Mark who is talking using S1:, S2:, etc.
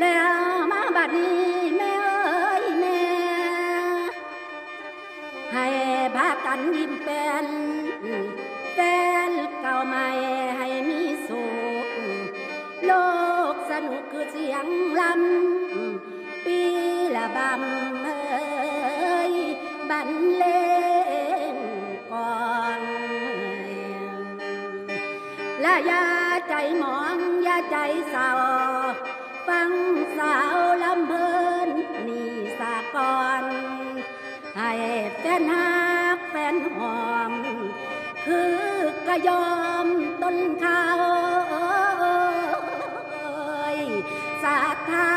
S1: แล้วมาบันี้แม่เอ้ยแม่ ให้พากันยิ้มเป็นแฟนเก่าใหม่ให้มีสุขโลกสนุกคือเสียงลำปีละบำเอ้ยบันเลงก่อนและอย่าใจหมองอย่าใจเศร้าฟัง แต่นักแฟนหอม คือกระยอมต้นเขาสาทา